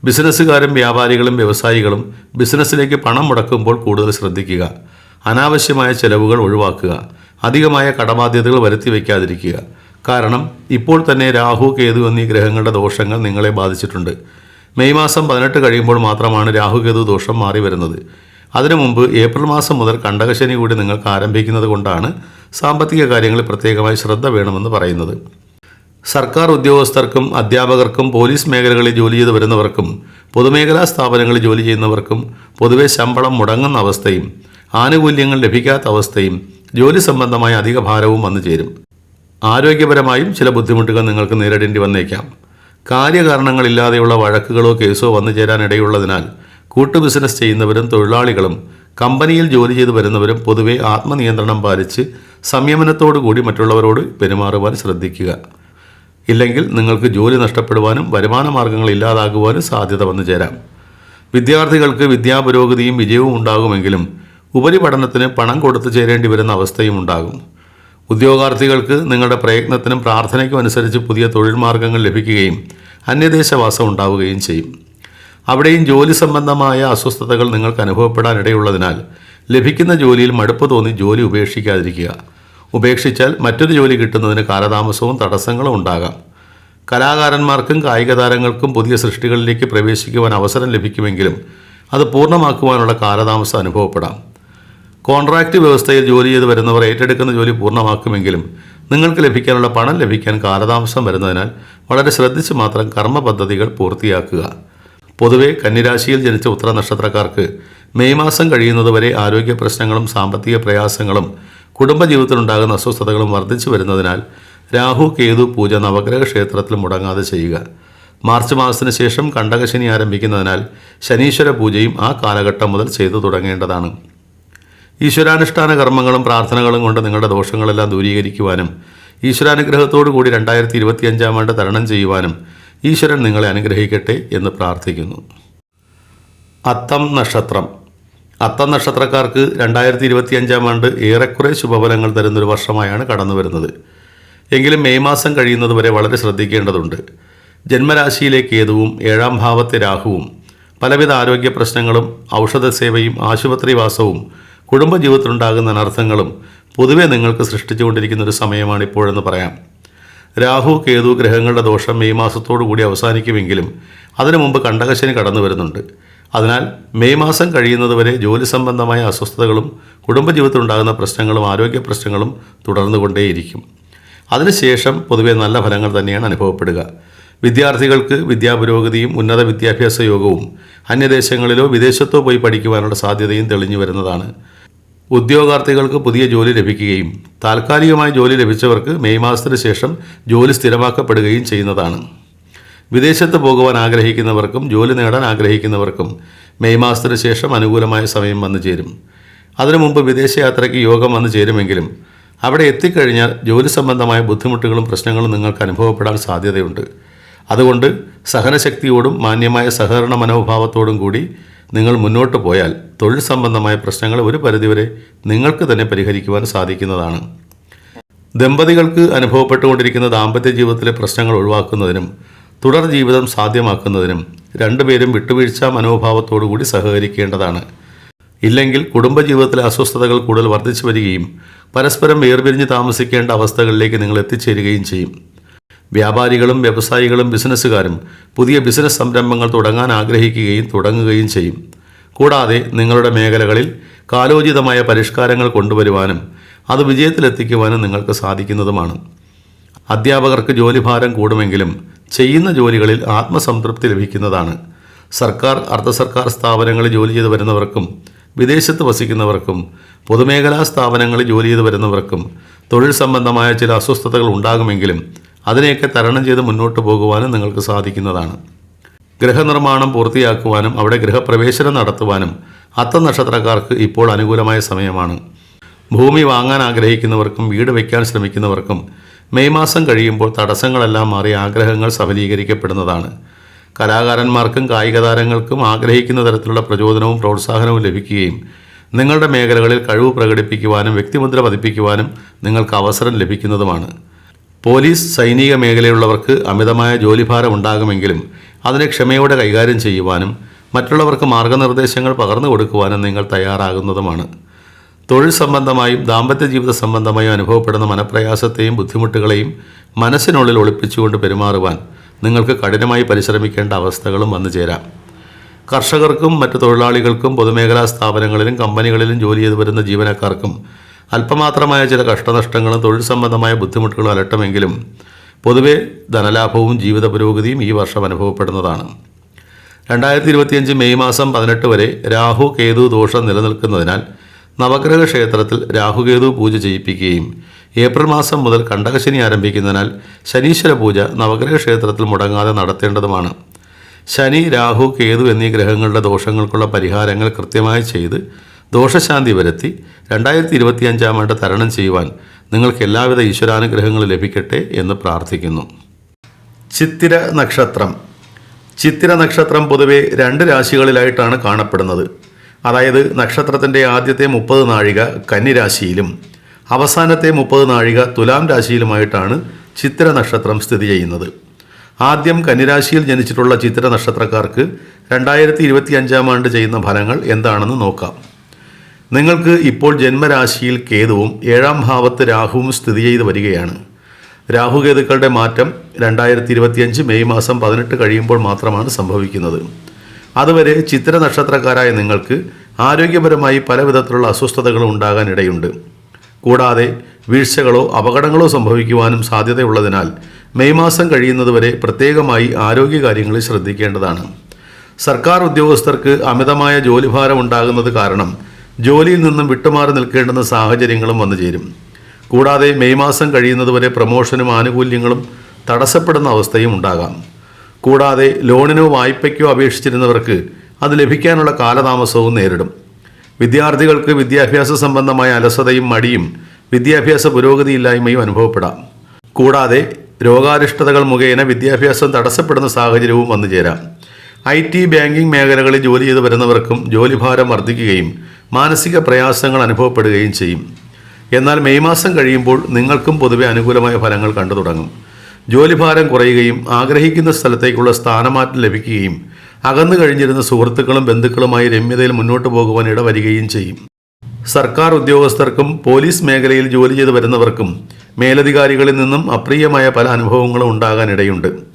ബിസിനസ്സുകാരും വ്യാപാരികളും വ്യവസായികളും ബിസിനസ്സിലേക്ക് പണം മുടക്കുമ്പോൾ കൂടുതൽ ശ്രദ്ധിക്കുക. അനാവശ്യമായ ചെലവുകൾ ഒഴിവാക്കുക. അധികമായ കടബാധ്യതകൾ വരുത്തി വയ്ക്കാതിരിക്കുക. കാരണം ഇപ്പോൾ തന്നെ രാഹു കേതു എന്നീ ഗ്രഹങ്ങളുടെ ദോഷങ്ങൾ നിങ്ങളെ ബാധിച്ചിട്ടുണ്ട്. മെയ് മാസം പതിനെട്ട് കഴിയുമ്പോൾ മാത്രമാണ് രാഹുകേതു ദോഷം മാറി വരുന്നത് അതിനു മുമ്പ് ഏപ്രിൽ മാസം മുതൽ കണ്ടകശനി കൂടി നിങ്ങൾക്ക് ആരംഭിക്കുന്നത് കൊണ്ടാണ് സാമ്പത്തിക കാര്യങ്ങളിൽ പ്രത്യേകമായി ശ്രദ്ധ വേണമെന്ന് പറയുന്നത്. സർക്കാർ ഉദ്യോഗസ്ഥർക്കും അധ്യാപകർക്കും പോലീസ് മേഖലകളിൽ ജോലി ചെയ്തു വരുന്നവർക്കും പൊതുമേഖലാ സ്ഥാപനങ്ങളിൽ ജോലി ചെയ്യുന്നവർക്കും പൊതുവെ ശമ്പളം മുടങ്ങുന്ന അവസ്ഥയും ആനുകൂല്യങ്ങൾ ലഭിക്കാത്ത അവസ്ഥയും ജോലി സംബന്ധമായ അധിക ഭാരവും വന്നു ചേരും. ആരോഗ്യപരമായും ചില ബുദ്ധിമുട്ടുകൾ നിങ്ങൾക്ക് നേരിടേണ്ടി വന്നേക്കാം. കാര്യകാരണങ്ങളില്ലാതെയുള്ള വഴക്കുകളോ കേസോ വന്നു ചേരാൻ ഇടയുള്ളതിനാൽ കൂട്ടു ബിസിനസ് ചെയ്യുന്നവരും തൊഴിലാളികളും കമ്പനിയിൽ ജോലി ചെയ്തു വരുന്നവരും പൊതുവെ ആത്മനിയന്ത്രണം പാലിച്ച് സംയമനത്തോടു കൂടി മറ്റുള്ളവരോട് പെരുമാറുവാൻ ശ്രദ്ധിക്കുക. ഇല്ലെങ്കിൽ നിങ്ങൾക്ക് ജോലി നഷ്ടപ്പെടുവാനും വരുമാന മാർഗങ്ങൾ ഇല്ലാതാകുവാനും സാധ്യത വന്നു ചേരാം. വിദ്യാർത്ഥികൾക്ക് വിദ്യാപുരോഗതിയും വിജയവും ഉണ്ടാകുമെങ്കിലും ഉപരിപഠനത്തിന് പണം കൊടുത്തു ചേരേണ്ടി വരുന്ന അവസ്ഥയും ഉണ്ടാകും. ഉദ്യോഗാർത്ഥികൾക്ക് നിങ്ങളുടെ പ്രയത്നത്തിനും പ്രാർത്ഥനയ്ക്കും അനുസരിച്ച് പുതിയ തൊഴിൽ മാർഗങ്ങൾ ലഭിക്കുകയും അന്യദേശവാസം ഉണ്ടാവുകയും ചെയ്യും. അവിടെയും ജോലി സംബന്ധമായ അസ്വസ്ഥതകൾ നിങ്ങൾക്ക് അനുഭവപ്പെടാനിടയുള്ളതിനാൽ ലഭിക്കുന്ന ജോലിയിൽ മടുപ്പ് തോന്നി ജോലി ഉപേക്ഷിക്കാതിരിക്കുക. ഉപേക്ഷിച്ചാൽ മറ്റൊരു ജോലി കിട്ടുന്നതിന് കാലതാമസവും തടസ്സങ്ങളും ഉണ്ടാകാം. കലാകാരന്മാർക്കും കായിക താരങ്ങൾക്കും പുതിയ സൃഷ്ടികളിലേക്ക് പ്രവേശിക്കുവാൻ അവസരം ലഭിക്കുമെങ്കിലും അത് പൂർണമാക്കുവാനുള്ള കാലതാമസം അനുഭവപ്പെടാം. കോൺട്രാക്റ്റ് വ്യവസ്ഥയിൽ ജോലി ചെയ്ത് വരുന്നവർ ഏറ്റെടുക്കുന്ന ജോലി പൂർണമാക്കുമെങ്കിലും നിങ്ങൾക്ക് ലഭിക്കാനുള്ള പണം ലഭിക്കാൻ കാലതാമസം വരുന്നതിനാൽ വളരെ ശ്രദ്ധിച്ച് മാത്രം കർമ്മ പദ്ധതികൾ പൂർത്തിയാക്കുക. പൊതുവെ കന്നിരാശിയിൽ ജനിച്ച ഉത്തര നക്ഷത്രക്കാർക്ക് മെയ് മാസം കഴിയുന്നതുവരെ ആരോഗ്യ പ്രശ്നങ്ങളും സാമ്പത്തിക പ്രയാസങ്ങളും കുടുംബജീവിതത്തിലുണ്ടാകുന്ന അസ്വസ്ഥതകളും വർദ്ധിച്ചു വരുന്നതിനാൽ രാഹു കേതു പൂജ നവഗ്രഹ ക്ഷേത്രത്തിൽ മുടങ്ങാതെ ചെയ്യുക. മാർച്ച് മാസത്തിന് ശേഷം കണ്ടകശനി ആരംഭിക്കുന്നതിനാൽ ശനീശ്വര പൂജയും ആ കാലഘട്ടം മുതൽ ചെയ്തു തുടങ്ങേണ്ടതാണ്. ഈശ്വരാനുഷ്ഠാന കർമ്മങ്ങളും പ്രാർത്ഥനകളും കൊണ്ട് നിങ്ങളുടെ ദോഷങ്ങളെല്ലാം ദൂരീകരിക്കുവാനും ഈശ്വരാനുഗ്രഹത്തോടു കൂടി രണ്ടായിരത്തി ഇരുപത്തിയഞ്ചാം ആണ്ട് തരണം ചെയ്യുവാനും ഈശ്വരൻ നിങ്ങളെ അനുഗ്രഹിക്കട്ടെ എന്ന് പ്രാർത്ഥിക്കുന്നു. അത്തം നക്ഷത്രം. അത്തം നക്ഷത്രക്കാർക്ക് രണ്ടായിരത്തി ഇരുപത്തിയഞ്ചാം ആണ്ട് ഏറെക്കുറെ ശുഭഫലങ്ങൾ തരുന്നൊരു വർഷമായാണ് കടന്നു വരുന്നത് എങ്കിലും മെയ് മാസം കഴിയുന്നത് വരെ വളരെ ശ്രദ്ധിക്കേണ്ടതുണ്ട്. ജന്മരാശിയിലെ കേതുവും ഏഴാം ഭാവത്തെ രാഹുവും പലവിധ ആരോഗ്യ പ്രശ്നങ്ങളും ഔഷധ സേവയും ആശുപത്രിവാസവും കുടുംബജീവിതത്തിലുണ്ടാകുന്ന അനർത്ഥങ്ങളും പൊതുവെ നിങ്ങൾക്ക് സൃഷ്ടിച്ചുകൊണ്ടിരിക്കുന്ന ഒരു സമയമാണ് ഇപ്പോഴെന്ന് പറയാം. രാഹു കേതു ഗ്രഹങ്ങളുടെ ദോഷം മെയ് മാസത്തോടു കൂടി അവസാനിക്കുമെങ്കിലും അതിനു മുമ്പ് കണ്ടകശനി കടന്നു വരുന്നുണ്ട്. അതിനാൽ മെയ് മാസം കഴിയുന്നതുവരെ ജോലി സംബന്ധമായ അസ്വസ്ഥതകളും കുടുംബജീവിതത്തിൽ ഉണ്ടാകുന്ന പ്രശ്നങ്ങളും ആരോഗ്യ പ്രശ്നങ്ങളും തുടർന്നുകൊണ്ടേയിരിക്കും. അതിനുശേഷം പൊതുവെ നല്ല ഫലങ്ങൾ തന്നെയാണ് അനുഭവപ്പെടുക. വിദ്യാർത്ഥികൾക്ക് വിദ്യാപുരോഗതിയും ഉന്നത വിദ്യാഭ്യാസ യോഗവും അന്യദേശങ്ങളിലോ വിദേശത്തോ പോയി പഠിക്കുവാനുള്ള സാധ്യതയും തെളിഞ്ഞു വരുന്നതാണ്. ഉദ്യോഗാർത്ഥികൾക്ക് പുതിയ ജോലി ലഭിക്കുകയും താൽക്കാലികമായി ജോലി ലഭിച്ചവർക്ക് മെയ് മാസത്തിന് ശേഷം ജോലി സ്ഥിരമാക്കപ്പെടുകയും ചെയ്യുന്നതാണ്. വിദേശത്ത് പോകുവാൻ ആഗ്രഹിക്കുന്നവർക്കും ജോലി നേടാൻ ആഗ്രഹിക്കുന്നവർക്കും മെയ് മാസത്തിന് ശേഷം അനുകൂലമായ സമയം വന്നു ചേരും. അതിനു മുമ്പ് വിദേശയാത്രയ്ക്ക് യോഗം വന്നു ചേരുമെങ്കിലും അവിടെ എത്തിക്കഴിഞ്ഞാൽ ജോലി സംബന്ധമായ ബുദ്ധിമുട്ടുകളും പ്രശ്നങ്ങളും നിങ്ങൾക്ക് അനുഭവപ്പെടാൻ സാധ്യതയുണ്ട്. അതുകൊണ്ട് സഹനശക്തിയോടും മാന്യമായ സഹകരണ മനോഭാവത്തോടും കൂടി നിങ്ങൾ മുന്നോട്ട് പോയാൽ തൊഴിൽ സംബന്ധമായ പ്രശ്നങ്ങൾ ഒരു പരിധിവരെ നിങ്ങൾക്ക് തന്നെ പരിഹരിക്കുവാൻ സാധിക്കുന്നതാണ്. ദമ്പതികൾക്ക് അനുഭവപ്പെട്ടുകൊണ്ടിരിക്കുന്ന ദാമ്പത്യ ജീവിതത്തിലെ പ്രശ്നങ്ങൾ ഒഴിവാക്കുന്നതിനും തുടർ ജീവിതം സാധ്യമാക്കുന്നതിനും രണ്ടുപേരും വിട്ടുവീഴ്ച മനോഭാവത്തോടുകൂടി സഹകരിക്കേണ്ടതാണ്. ഇല്ലെങ്കിൽ കുടുംബജീവിതത്തിലെ അസ്വസ്ഥതകൾ കൂടുതൽ വർദ്ധിച്ചു വരികയും പരസ്പരം വേർപിരിഞ്ഞ് താമസിക്കേണ്ട അവസ്ഥകളിലേക്ക് നിങ്ങൾ എത്തിച്ചേരുകയും ചെയ്യും. വ്യാപാരികളും വ്യവസായികളും ബിസിനസ്സുകാരും പുതിയ ബിസിനസ് സംരംഭങ്ങൾ തുടങ്ങാൻ ആഗ്രഹിക്കുകയും തുടങ്ങുകയും ചെയ്യും. കൂടാതെ നിങ്ങളുടെ മേഖലകളിൽ കാലോചിതമായ പരിഷ്കാരങ്ങൾ കൊണ്ടുവരുവാനും അത് വിജയത്തിലെത്തിക്കുവാനും നിങ്ങൾക്ക് സാധിക്കുന്നതുമാണ്. അധ്യാപകർക്ക് ജോലിഭാരം കൂടുമെങ്കിലും ചെയ്യുന്ന ജോലികളിൽ ആത്മസംതൃപ്തി ലഭിക്കുന്നതാണ്. സർക്കാർ അർദ്ധ സർക്കാർ സ്ഥാപനങ്ങളിൽ ജോലി ചെയ്തു വരുന്നവർക്കും വിദേശത്ത് വസിക്കുന്നവർക്കും പൊതുമേഖലാ സ്ഥാപനങ്ങളിൽ ജോലി ചെയ്തു വരുന്നവർക്കും തൊഴിൽ സംബന്ധമായ ചില അസ്വസ്ഥതകൾ ഉണ്ടാകുമെങ്കിലും അതിനെയൊക്കെ തരണം ചെയ്ത് മുന്നോട്ട് പോകുവാനും നിങ്ങൾക്ക് സാധിക്കുന്നതാണ്. ഗൃഹനിർമ്മാണം പൂർത്തിയാക്കുവാനും അവിടെ ഗൃഹപ്രവേശനം നടത്തുവാനും അത്ത നക്ഷത്രക്കാർക്ക് ഇപ്പോൾ അനുകൂലമായ സമയമാണ്. ഭൂമി വാങ്ങാൻ ആഗ്രഹിക്കുന്നവർക്കും വീട് വയ്ക്കാൻ ശ്രമിക്കുന്നവർക്കും മെയ് മാസം കഴിയുമ്പോൾ തടസ്സങ്ങളെല്ലാം മാറി ആഗ്രഹങ്ങൾ സഫലീകരിക്കപ്പെടുന്നതാണ്. കലാകാരന്മാർക്കും കായിക താരങ്ങൾക്കും ആഗ്രഹിക്കുന്ന തരത്തിലുള്ള പ്രചോദനവും പ്രോത്സാഹനവും ലഭിക്കുകയും നിങ്ങളുടെ മേഖലകളിൽ കഴിവ് പ്രകടിപ്പിക്കുവാനും വ്യക്തിമുദ്ര പതിപ്പിക്കുവാനും നിങ്ങൾക്ക് അവസരം ലഭിക്കുന്നതുമാണ്. പോലീസ് സൈനിക മേഖലയിലുള്ളവർക്ക് അമിതമായ ജോലിഭാരം ഉണ്ടാകുമെങ്കിലും അതിനെ ക്ഷമയോടെ കൈകാര്യം ചെയ്യുവാനും മറ്റുള്ളവർക്ക് മാർഗനിർദ്ദേശങ്ങൾ പകർന്നു കൊടുക്കുവാനും നിങ്ങൾ തയ്യാറാകുന്നതുമാണ്. തൊഴിൽ സംബന്ധമായും ദാമ്പത്യ ജീവിത സംബന്ധമായും അനുഭവപ്പെടുന്ന മനപ്രയാസത്തെയും ബുദ്ധിമുട്ടുകളെയും മനസ്സിനുള്ളിൽ ഒളിപ്പിച്ചുകൊണ്ട് പെരുമാറുവാൻ നിങ്ങൾക്ക് കഠിനമായി പരിശ്രമിക്കേണ്ട അവസ്ഥകളും വന്നു ചേരാം. കർഷകർക്കും മറ്റു തൊഴിലാളികൾക്കും പൊതുമേഖലാ സ്ഥാപനങ്ങളിലും കമ്പനികളിലും ജോലി ചെയ്തു വരുന്ന ജീവനക്കാർക്കും അല്പമാത്രമായ ചില കഷ്ടനഷ്ടങ്ങളും തൊഴിൽ സംബന്ധമായ ബുദ്ധിമുട്ടുകളും അലട്ടുമെങ്കിലും പൊതുവെ ധനലാഭവും ജീവിത പുരോഗതിയും ഈ വർഷം അനുഭവപ്പെടുന്നതാണ്. രണ്ടായിരത്തി ഇരുപത്തിയഞ്ച് മെയ് മാസം പതിനെട്ട് വരെ രാഹു കേതു ദോഷം നിലനിൽക്കുന്നതിനാൽ നവഗ്രഹ ക്ഷേത്രത്തിൽ രാഹുകേതു പൂജ ചെയ്യിപ്പിക്കുകയും ഏപ്രിൽ മാസം മുതൽ കണ്ടകശനി ആരംഭിക്കുന്നതിനാൽ ശനീശ്വര പൂജ നവഗ്രഹ ക്ഷേത്രത്തിൽ മുടങ്ങാതെ നടത്തേണ്ടതുമാണ്. ശനി രാഹു കേതു എന്നീ ഗ്രഹങ്ങളുടെ ദോഷങ്ങൾക്കുള്ള പരിഹാരങ്ങൾ കൃത്യമായി ചെയ്ത് ദോഷശാന്തി വരുത്തി രണ്ടായിരത്തി ഇരുപത്തിയഞ്ചാം ആണ്ട് തരണം ചെയ്യുവാൻ നിങ്ങൾക്ക് എല്ലാവിധ ഈശ്വരാനുഗ്രഹങ്ങളും ലഭിക്കട്ടെ എന്ന് പ്രാർത്ഥിക്കുന്നു. ചിത്തിര നക്ഷത്രം. ചിത്തിര നക്ഷത്രം പൊതുവെ രണ്ട് രാശികളിലായിട്ടാണ് കാണപ്പെടുന്നത്. അതായത് നക്ഷത്രത്തിന്റെ ആദ്യത്തെ മുപ്പത് നാഴിക കന്നിരാശിയിലും അവസാനത്തെ മുപ്പത് നാഴിക തുലാം രാശിയിലുമായിട്ടാണ് ചിത്തിര നക്ഷത്രം സ്ഥിതി ചെയ്യുന്നത്. ആദ്യം കന്നിരാശിയിൽ ജനിച്ചിട്ടുള്ള ചിത്തിര നക്ഷത്രക്കാർക്ക് രണ്ടായിരത്തി ഇരുപത്തി അഞ്ചാം ആണ്ട് ചെയ്യുന്ന ഫലങ്ങൾ എന്താണെന്ന് നോക്കാം. നിങ്ങൾക്ക് ഇപ്പോൾ ജന്മരാശിയിൽ കേതുവും ഏഴാം ഭാവത്ത് രാഹുവും സ്ഥിതി ചെയ്ത് വരികയാണ്. രാഹുകേതുക്കളുടെ മാറ്റം രണ്ടായിരത്തി ഇരുപത്തിയഞ്ച് മെയ് മാസം പതിനെട്ട് കഴിയുമ്പോൾ മാത്രമാണ് സംഭവിക്കുന്നത്. അതുവരെ ചിത്ര നക്ഷത്രക്കാരായ നിങ്ങൾക്ക് ആരോഗ്യപരമായി പല വിധത്തിലുള്ള അസ്വസ്ഥതകളും ഉണ്ടാകാനിടയുണ്ട്. കൂടാതെ വീഴ്ചകളോ അപകടങ്ങളോ സംഭവിക്കുവാനും സാധ്യതയുള്ളതിനാൽ മെയ് മാസം കഴിയുന്നതുവരെ പ്രത്യേകമായി ആരോഗ്യകാര്യങ്ങളിൽ ശ്രദ്ധിക്കേണ്ടതാണ്. സർക്കാർ ഉദ്യോഗസ്ഥർക്ക് അമിതമായ ജോലിഭാരം ഉണ്ടാകുന്നത് കാരണം ജോലിയിൽ നിന്നും വിട്ടുമാറി നിൽക്കേണ്ടുന്ന സാഹചര്യങ്ങളും വന്നു ചേരും. കൂടാതെ മെയ് മാസം കഴിയുന്നതുവരെ പ്രമോഷനും ആനുകൂല്യങ്ങളും തടസ്സപ്പെടുന്ന അവസ്ഥയും ഉണ്ടാകാം. കൂടാതെ ലോണിനോ വായ്പയ്ക്കോ അപേക്ഷിച്ചിരുന്നവർക്ക് അത് ലഭിക്കാനുള്ള കാലതാമസവും നേരിടും. വിദ്യാർത്ഥികൾക്ക് വിദ്യാഭ്യാസ സംബന്ധമായ അലസതയും മടിയും വിദ്യാഭ്യാസ പുരോഗതിയില്ലായ്മയും അനുഭവപ്പെടാം. കൂടാതെ രോഗാരിഷ്ടതകൾ മുഖേന വിദ്യാഭ്യാസം തടസ്സപ്പെടുന്ന സാഹചര്യവും വന്നു ചേരാം. ഐ ടി ബാങ്കിംഗ് മേഖലകളിൽ ജോലി ചെയ്തു വരുന്നവർക്കും ജോലിഭാരം വർദ്ധിക്കുകയും മാനസിക പ്രയാസങ്ങൾ അനുഭവപ്പെടുകയും ചെയ്യും. എന്നാൽ മെയ് മാസം കഴിയുമ്പോൾ നിങ്ങൾക്കും പൊതുവെ അനുകൂലമായ ഫലങ്ങൾ കണ്ടു തുടങ്ങും. ജോലിഭാരം കുറയുകയും ആഗ്രഹിക്കുന്ന സ്ഥലത്തേക്കുള്ള സ്ഥാനമാറ്റം ലഭിക്കുകയും അകന്നു കഴിഞ്ഞിരുന്ന സുഹൃത്തുക്കളും ബന്ധുക്കളുമായി രമ്യതയിൽ മുന്നോട്ട് പോകുവാൻ ഇടവരികയും ചെയ്യും. സർക്കാർ ഉദ്യോഗസ്ഥർക്കും പോലീസ് മേഖലയിൽ ജോലി ചെയ്തു വരുന്നവർക്കും മേലധികാരികളിൽ നിന്നും അപ്രിയമായ പല അനുഭവങ്ങളും ഉണ്ടാകാൻ ഇടയുണ്ട്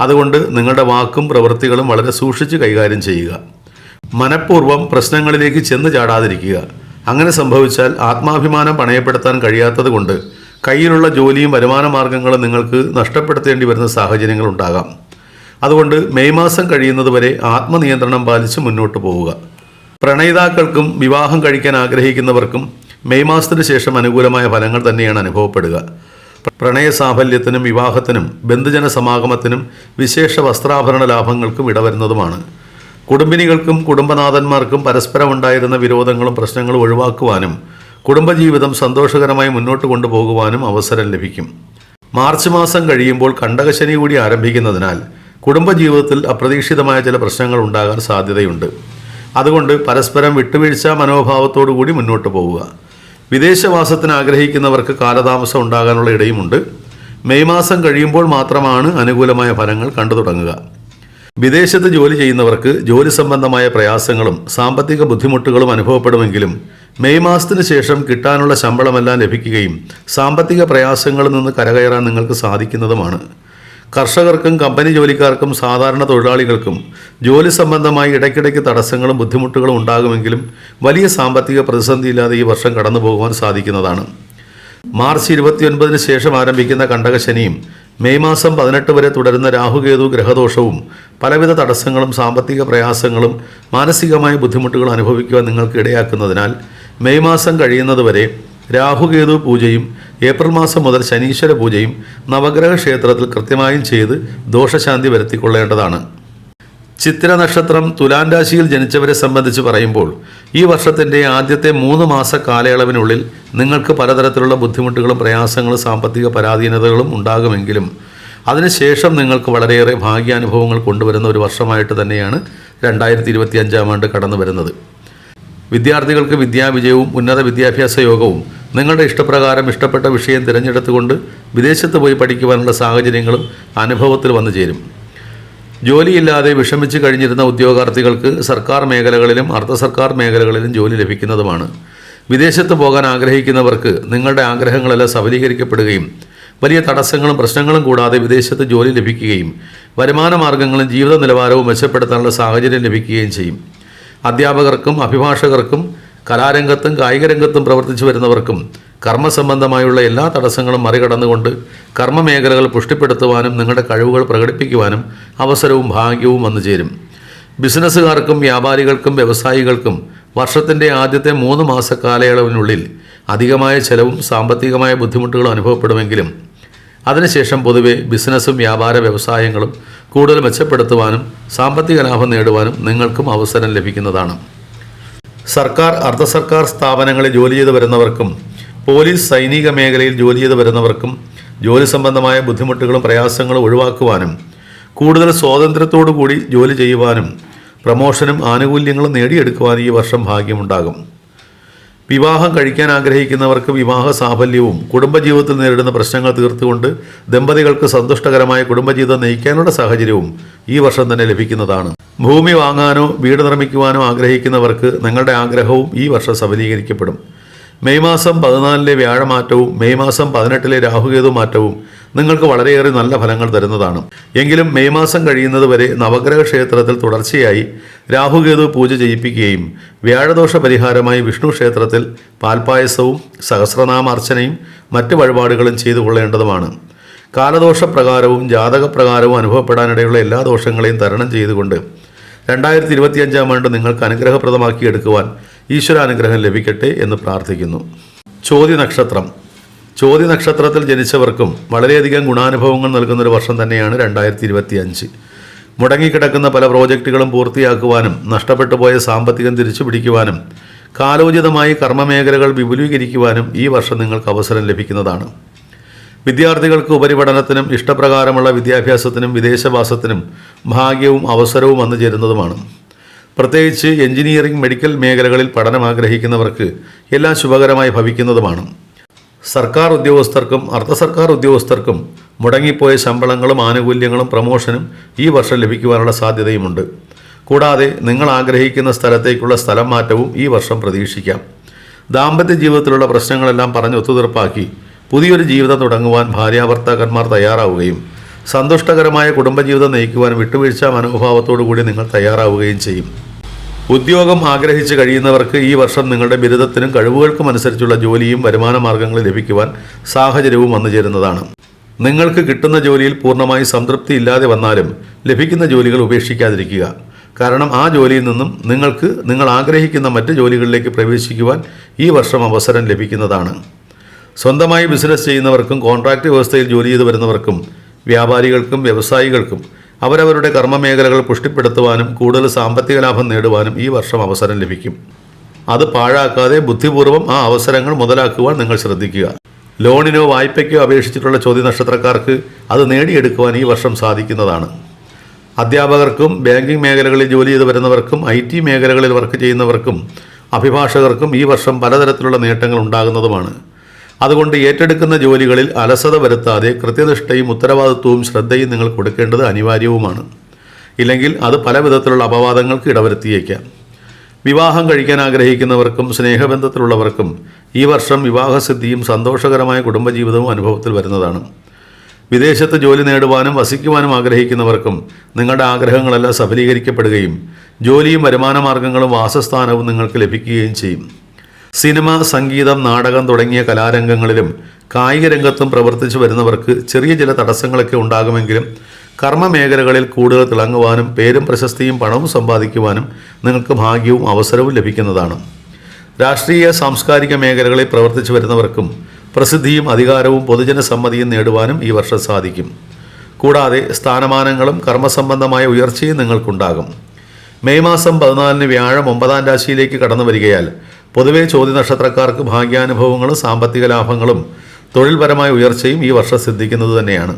അതുകൊണ്ട് നിങ്ങളുടെ വാക്കും പ്രവൃത്തികളും വളരെ സൂക്ഷിച്ച് കൈകാര്യം ചെയ്യുക. മനഃപൂർവം പ്രശ്നങ്ങളിലേക്ക് ചെന്ന് ചാടാതിരിക്കുക. അങ്ങനെ സംഭവിച്ചാൽ ആത്മാഭിമാനം പണയപ്പെടുത്താൻ കഴിയാത്തതുകൊണ്ട് കയ്യിലുള്ള ജോലിയും വരുമാന മാർഗങ്ങളും നിങ്ങൾക്ക് നഷ്ടപ്പെടുത്തേണ്ടി വരുന്ന സാഹചര്യങ്ങൾ ഉണ്ടാകാം. അതുകൊണ്ട് മെയ് മാസം കഴിയുന്നതുവരെ ആത്മനിയന്ത്രണം പാലിച്ച് മുന്നോട്ട് പോവുക. പ്രണയിതാക്കൾക്കും വിവാഹം കഴിക്കാൻ ആഗ്രഹിക്കുന്നവർക്കും മെയ് മാസത്തിന് ശേഷം അനുകൂലമായ ഫലങ്ങൾ തന്നെയാണ് അനുഭവപ്പെടുക. പ്രണയ സാഫല്യത്തിനും വിവാഹത്തിനും ബന്ധുജന സമാഗമത്തിനും വിശേഷ വസ്ത്രാഭരണ ലാഭങ്ങൾക്കും ഇടവരുന്നതുമാണ്. കുടുംബിനികൾക്കും കുടുംബനാഥന്മാർക്കും പരസ്പരം ഉണ്ടായിരുന്ന വിരോധങ്ങളും പ്രശ്നങ്ങളും ഒഴിവാക്കുവാനും കുടുംബജീവിതം സന്തോഷകരമായി മുന്നോട്ട് കൊണ്ടുപോകുവാനും അവസരം ലഭിക്കും. മാർച്ച് മാസം കഴിയുമ്പോൾ കണ്ടകശനി കൂടി ആരംഭിക്കുന്നതിനാൽ കുടുംബജീവിതത്തിൽ അപ്രതീക്ഷിതമായ ചില പ്രശ്നങ്ങൾ ഉണ്ടാകാൻ സാധ്യതയുണ്ട്. അതുകൊണ്ട് പരസ്പരം വിട്ടുവീഴ്ച മനോഭാവത്തോടു കൂടി മുന്നോട്ട് പോവുക. വിദേശവാസത്തിന് ആഗ്രഹിക്കുന്നവർക്ക് കാലതാമസം ഉണ്ടാകാനുള്ള ഇടയുമുണ്ട്. മെയ് മാസം കഴിയുമ്പോൾ മാത്രമാണ് അനുകൂലമായ ഫലങ്ങൾ കണ്ടു തുടങ്ങുക. വിദേശത്ത് ജോലി ചെയ്യുന്നവർക്ക് ജോലി സംബന്ധമായ പ്രയാസങ്ങളും സാമ്പത്തിക ബുദ്ധിമുട്ടുകളും അനുഭവപ്പെടുമെങ്കിലും മെയ് മാസത്തിന് ശേഷം കിട്ടാനുള്ള ശമ്പളമെല്ലാം ലഭിക്കുകയും സാമ്പത്തിക പ്രയാസങ്ങളിൽ നിന്ന് കരകയറാൻ നിങ്ങൾക്ക് സാധിക്കുന്നതുമാണ്. കർഷകർക്കും കമ്പനി ജോലിക്കാർക്കും സാധാരണ തൊഴിലാളികൾക്കും ജോലി സംബന്ധമായി ഇടയ്ക്കിടയ്ക്ക് തടസ്സങ്ങളും ബുദ്ധിമുട്ടുകളും ഉണ്ടാകുമെങ്കിലും വലിയ സാമ്പത്തിക പ്രതിസന്ധിയില്ലാതെ ഈ വർഷം കടന്നു പോകുവാൻ സാധിക്കുന്നതാണ്. മാർച്ച് ഇരുപത്തിയൊൻപതിന് ശേഷം ആരംഭിക്കുന്ന കണ്ടകശനിയും മെയ് മാസം പതിനെട്ട് വരെ തുടരുന്ന രാഹുകേതു ഗ്രഹദോഷവും പലവിധ തടസ്സങ്ങളും സാമ്പത്തിക പ്രയാസങ്ങളും മാനസികമായ ബുദ്ധിമുട്ടുകൾ അനുഭവിക്കുവാൻ നിങ്ങൾക്ക് ഇടയാക്കുന്നതിനാൽ മെയ് മാസം കഴിയുന്നതുവരെ രാഹുകേതു പൂജയും ഏപ്രിൽ മാസം മുതൽ ശനീശ്വര പൂജയും നവഗ്രഹ ക്ഷേത്രത്തിൽ കൃത്യമായും ചെയ്ത് ദോഷശാന്തി വരുത്തിക്കൊള്ളേണ്ടതാണ്. ചിത്ര നക്ഷത്രം തുലാൻ രാശിയിൽ ജനിച്ചവരെ സംബന്ധിച്ച് പറയുമ്പോൾ ഈ വർഷത്തിന്റെ ആദ്യത്തെ മൂന്ന് മാസ കാലയളവിനുള്ളിൽ നിങ്ങൾക്ക് പലതരത്തിലുള്ള ബുദ്ധിമുട്ടുകളും പ്രയാസങ്ങളും സാമ്പത്തിക പരാധീനതകളും ഉണ്ടാകുമെങ്കിലും അതിനുശേഷം നിങ്ങൾക്ക് വളരെയേറെ ഭാഗ്യാനുഭവങ്ങൾ കൊണ്ടുവരുന്ന ഒരു വർഷമായിട്ട് തന്നെയാണ് രണ്ടായിരത്തി ഇരുപത്തി അഞ്ചാം ആണ്ട് കടന്നു വരുന്നത് വിദ്യാർത്ഥികൾക്ക് വിദ്യാവിജയവും ഉന്നത വിദ്യാഭ്യാസ യോഗവും നിങ്ങളുടെ ഇഷ്ടപ്രകാരം ഇഷ്ടപ്പെട്ട വിഷയം തിരഞ്ഞെടുത്തുകൊണ്ട് വിദേശത്ത് പോയി പഠിക്കുവാനുള്ള സാഹചര്യങ്ങളും അനുഭവത്തിൽ വന്നു ചേരും. ജോലിയില്ലാതെ വിഷമിച്ച് കഴിഞ്ഞിരുന്ന ഉദ്യോഗാർത്ഥികൾക്ക് സർക്കാർ മേഖലകളിലും അർദ്ധ സർക്കാർ മേഖലകളിലും ജോലി ലഭിക്കുന്നതുമാണ്. വിദേശത്ത് പോകാൻ ആഗ്രഹിക്കുന്നവർക്ക് നിങ്ങളുടെ ആഗ്രഹങ്ങളെല്ലാം സഫലീകരിക്കപ്പെടുകയും വലിയ തടസ്സങ്ങളും പ്രശ്നങ്ങളും കൂടാതെ വിദേശത്ത് ജോലി ലഭിക്കുകയും വരുമാന മാർഗങ്ങളും ജീവിത നിലവാരവും മെച്ചപ്പെടുത്താനുള്ള സാഹചര്യം ലഭിക്കുകയും ചെയ്യും. അധ്യാപകർക്കും അഭിഭാഷകർക്കും കലാരംഗത്തും കായിക രംഗത്തും പ്രവർത്തിച്ചു വരുന്നവർക്കും കർമ്മസംബന്ധമായുള്ള എല്ലാ തടസ്സങ്ങളും മറികടന്നുകൊണ്ട് കർമ്മമേഖലകൾ പുഷ്ടിപ്പെടുത്തുവാനും നിങ്ങളുടെ കഴിവുകൾ പ്രകടിപ്പിക്കുവാനും അവസരവും ഭാഗ്യവും വന്നു ചേരും. ബിസിനസ്സുകാർക്കും വ്യാപാരികൾക്കും വ്യവസായികൾക്കും വർഷത്തിന്റെ ആദ്യത്തെ മൂന്ന് മാസ കാലയളവിനുള്ളിൽ അധികമായ ചെലവും സാമ്പത്തികമായ ബുദ്ധിമുട്ടുകളും അനുഭവപ്പെടുമെങ്കിലും അതിനുശേഷം പൊതുവെ ബിസിനസ്സും വ്യാപാര വ്യവസായങ്ങളും കൂടുതൽ മെച്ചപ്പെടുത്തുവാനും സാമ്പത്തിക ലാഭം നേടുവാനും നിങ്ങൾക്കും അവസരം ലഭിക്കുന്നതാണ്. സർക്കാർ അർദ്ധ സർക്കാർ സ്ഥാപനങ്ങളിൽ ജോലി ചെയ്ത് വരുന്നവർക്കും പോലീസ് സൈനിക മേഖലയിൽ ജോലി ചെയ്ത് വരുന്നവർക്കും ജോലി സംബന്ധമായ ബുദ്ധിമുട്ടുകളും പ്രയാസങ്ങളും ഒഴിവാക്കുവാനും കൂടുതൽ സ്വാതന്ത്ര്യത്തോടു കൂടി ജോലി ചെയ്യുവാനും പ്രമോഷനും ആനുകൂല്യങ്ങളും നേടിയെടുക്കുവാനും ഈ വർഷം ഭാഗ്യമുണ്ടാകും. വിവാഹം കഴിക്കാൻ ആഗ്രഹിക്കുന്നവർക്ക് വിവാഹ സാഫല്യവും കുടുംബജീവിതത്തിൽ നേരിടുന്ന പ്രശ്നങ്ങൾ തീർത്തുകൊണ്ട് ദമ്പതികൾക്ക് സന്തുഷ്ടകരമായ കുടുംബജീവിതം നയിക്കാനുള്ള സാഹചര്യവും ഈ വർഷം തന്നെ ലഭിക്കുന്നതാണ്. ഭൂമി വാങ്ങാനോ വീട് നിർമ്മിക്കുവാനോ ആഗ്രഹിക്കുന്നവർക്ക് നിങ്ങളുടെ ആഗ്രഹവും ഈ വർഷം സഫലീകരിക്കപ്പെടും. മെയ് മാസം പതിനാലിലെ വ്യാഴമാറ്റവും മെയ് മാസം പതിനെട്ടിലെ രാഹുകേതു മാറ്റവും നിങ്ങൾക്ക് വളരെയേറെ നല്ല ഫലങ്ങൾ തരുന്നതാണ്. എങ്കിലും മെയ് മാസം കഴിയുന്നത് വരെ നവഗ്രഹ ക്ഷേത്രത്തിൽ തുടർച്ചയായി രാഹുകേതു പൂജ ചെയ്യിപ്പിക്കുകയും വ്യാഴദോഷ പരിഹാരമായി വിഷ്ണു ക്ഷേത്രത്തിൽ പാൽപായസവും സഹസ്രനാമാർച്ചനയും മറ്റ് വഴിപാടുകളും ചെയ്തു കൊള്ളേണ്ടതുമാണ്. കാലദോഷപ്രകാരവും ജാതകപ്രകാരവും അനുഭവപ്പെടാനിടയുള്ള എല്ലാ ദോഷങ്ങളെയും തരണം ചെയ്തുകൊണ്ട് രണ്ടായിരത്തി ഇരുപത്തിയഞ്ചാം ആണ്ട് നിങ്ങൾക്ക് അനുഗ്രഹപ്രദമാക്കി എടുക്കുവാൻ ഈശ്വരാനുഗ്രഹം ലഭിക്കട്ടെ എന്ന് പ്രാർത്ഥിക്കുന്നു. ചോദ്യ നക്ഷത്രം. ചോദ്യ നക്ഷത്രത്തിൽ ജനിച്ചവർക്കും വളരെയധികം ഗുണാനുഭവങ്ങൾ നൽകുന്ന ഒരു വർഷം തന്നെയാണ് രണ്ടായിരത്തി ഇരുപത്തി അഞ്ച് മുടങ്ങിക്കിടക്കുന്ന പല പ്രോജക്റ്റുകളും പൂർത്തിയാക്കുവാനും നഷ്ടപ്പെട്ടു പോയ സാമ്പത്തികം തിരിച്ചു പിടിക്കുവാനും കാലോചിതമായി കർമ്മമേഖലകൾ വിപുലീകരിക്കുവാനും ഈ വർഷം നിങ്ങൾക്ക് അവസരം ലഭിക്കുന്നതാണ്. വിദ്യാർത്ഥികൾക്ക് ഉപരിപഠനത്തിനും ഇഷ്ടപ്രകാരമുള്ള വിദ്യാഭ്യാസത്തിനും വിദേശവാസത്തിനും ഭാഗ്യവും അവസരവും വന്നു ചേരുന്നതുമാണ്. പ്രത്യേകിച്ച് എഞ്ചിനീയറിംഗ് മെഡിക്കൽ മേഖലകളിൽ പഠനം ആഗ്രഹിക്കുന്നവർക്ക് എല്ലാം ശുഭകരമായി ഭവിക്കുന്നതുമാണ്. സർക്കാർ ഉദ്യോഗസ്ഥർക്കും അർദ്ധ സർക്കാർ ഉദ്യോഗസ്ഥർക്കും മുടങ്ങിപ്പോയ ശമ്പളങ്ങളും ആനുകൂല്യങ്ങളും പ്രമോഷനും ഈ വർഷം ലഭിക്കുവാനുള്ള സാധ്യതയുമുണ്ട്. കൂടാതെ നിങ്ങൾ ആഗ്രഹിക്കുന്ന സ്ഥലത്തേക്കുള്ള സ്ഥലം മാറ്റവും ഈ വർഷം പ്രതീക്ഷിക്കാം. ദാമ്പത്യ ജീവിതത്തിലുള്ള പ്രശ്നങ്ങളെല്ലാം പറഞ്ഞ് ഒത്തുതീർപ്പാക്കി പുതിയൊരു ജീവിതം തുടങ്ങുവാൻ ഭാര്യാഭർത്താക്കന്മാർ തയ്യാറാവുകയും സന്തുഷ്ടകരമായ കുടുംബജീവിതം നയിക്കുവാൻ വിട്ടുവീഴ്ച മനോഭാവത്തോടു കൂടി നിങ്ങൾ തയ്യാറാവുകയും ചെയ്യും. ഉദ്യോഗം ആഗ്രഹിച്ച് കഴിയുന്നവർക്ക് ഈ വർഷം നിങ്ങളുടെ ബിരുദത്തിനും കഴിവുകൾക്കും അനുസരിച്ചുള്ള ജോലിയും വരുമാന മാർഗങ്ങളും ലഭിക്കുവാൻ സാഹചര്യവും വന്നു ചേരുന്നതാണ്. നിങ്ങൾക്ക് കിട്ടുന്ന ജോലിയിൽ പൂർണമായി സംതൃപ്തി ഇല്ലാതെ വന്നാലും ലഭിക്കുന്ന ജോലികൾ ഉപേക്ഷിക്കാതിരിക്കുക. കാരണം ആ ജോലിയിൽ നിന്നും നിങ്ങൾക്ക് നിങ്ങൾ ആഗ്രഹിക്കുന്ന മറ്റ് ജോലികളിലേക്ക് പ്രവേശിക്കുവാൻ ഈ വർഷം അവസരം ലഭിക്കുന്നതാണ്. സ്വന്തമായി ബിസിനസ് ചെയ്യുന്നവർക്കും കോൺട്രാക്റ്റ് വ്യവസ്ഥയിൽ ജോലി ചെയ്തു വരുന്നവർക്കും വ്യാപാരികൾക്കും വ്യവസായികൾക്കും അവരവരുടെ കർമ്മമേഖലകൾ പുഷ്ടിപ്പെടുത്തുവാനും കൂടുതൽ സാമ്പത്തിക ലാഭം നേടുവാനും ഈ വർഷം അവസരം ലഭിക്കും. അത് പാഴാക്കാതെ ബുദ്ധിപൂർവം ആ അവസരങ്ങൾ മുതലാക്കുവാൻ നിങ്ങൾ ശ്രദ്ധിക്കുക. ലോണിനോ വായ്പയ്ക്കോ അപേക്ഷിച്ചിട്ടുള്ള ചോദ്യ നക്ഷത്രക്കാർക്ക് അത് നേടിയെടുക്കുവാൻ ഈ വർഷം സാധിക്കുന്നതാണ്. അധ്യാപകർക്കും ബാങ്കിംഗ് മേഖലകളിൽ ജോലി ചെയ്തു വരുന്നവർക്കും ഐ ടി മേഖലകളിൽ വർക്ക് ചെയ്യുന്നവർക്കും അഭിഭാഷകർക്കും ഈ വർഷം പലതരത്തിലുള്ള നേട്ടങ്ങൾ ഉണ്ടാകുന്നതുമാണ്. അതുകൊണ്ട് ഏറ്റെടുക്കുന്ന ജോലികളിൽ അലസത വരുത്താതെ കൃത്യനിഷ്ഠയും ഉത്തരവാദിത്വവും ശ്രദ്ധയും നിങ്ങൾ കൊടുക്കേണ്ടത് അനിവാര്യവുമാണ്. ഇല്ലെങ്കിൽ അത് പല വിധത്തിലുള്ള അപവാദങ്ങൾക്ക് ഇടവരുത്തിയേക്കാം. വിവാഹം കഴിക്കാൻ ആഗ്രഹിക്കുന്നവർക്കും സ്നേഹബന്ധത്തിലുള്ളവർക്കും ഈ വർഷം വിവാഹസിദ്ധിയും സന്തോഷകരമായ കുടുംബജീവിതവും അനുഭവത്തിൽ വരുന്നതാണ്. വിദേശത്ത് ജോലി നേടുവാനും വസിക്കുവാനും ആഗ്രഹിക്കുന്നവർക്കും നിങ്ങളുടെ ആഗ്രഹങ്ങളെല്ലാം സഫലീകരിക്കപ്പെടുകയും ജോലിയും വരുമാന മാർഗങ്ങളും വാസസ്ഥാനവും നിങ്ങൾക്ക് ലഭിക്കുകയും ചെയ്യും. സിനിമ സംഗീതം നാടകം തുടങ്ങിയ കലാരംഗങ്ങളിലും കായിക രംഗത്തും പ്രവർത്തിച്ചു വരുന്നവർക്ക് ചെറിയ ചില തടസ്സങ്ങളൊക്കെ ഉണ്ടാകുമെങ്കിലും കർമ്മ മേഖലകളിൽ കൂടുതൽ തിളങ്ങുവാനും പേരും പ്രശസ്തിയും പണവും സമ്പാദിക്കുവാനും നിങ്ങൾക്ക് ഭാഗ്യവും അവസരവും ലഭിക്കുന്നതാണ്. രാഷ്ട്രീയ സാംസ്കാരിക മേഖലകളിൽ പ്രവർത്തിച്ചു വരുന്നവർക്കും പ്രസിദ്ധിയും അധികാരവും പൊതുജന സമ്മതിയും നേടുവാനും ഈ വർഷം സാധിക്കും. കൂടാതെ സ്ഥാനമാനങ്ങളും കർമ്മസംബന്ധമായ ഉയർച്ചയും നിങ്ങൾക്കുണ്ടാകും. മെയ് മാസം പതിനാലിന് വ്യാഴം ഒമ്പതാം രാശിയിലേക്ക് കടന്നു വരികയാൽ പൊതുവെ ചോദ്യ നക്ഷത്രക്കാർക്ക് ഭാഗ്യാനുഭവങ്ങളും സാമ്പത്തിക ലാഭങ്ങളും തൊഴിൽപരമായ ഉയർച്ചയും ഈ വർഷം സിദ്ധിക്കുന്നത് തന്നെയാണ്.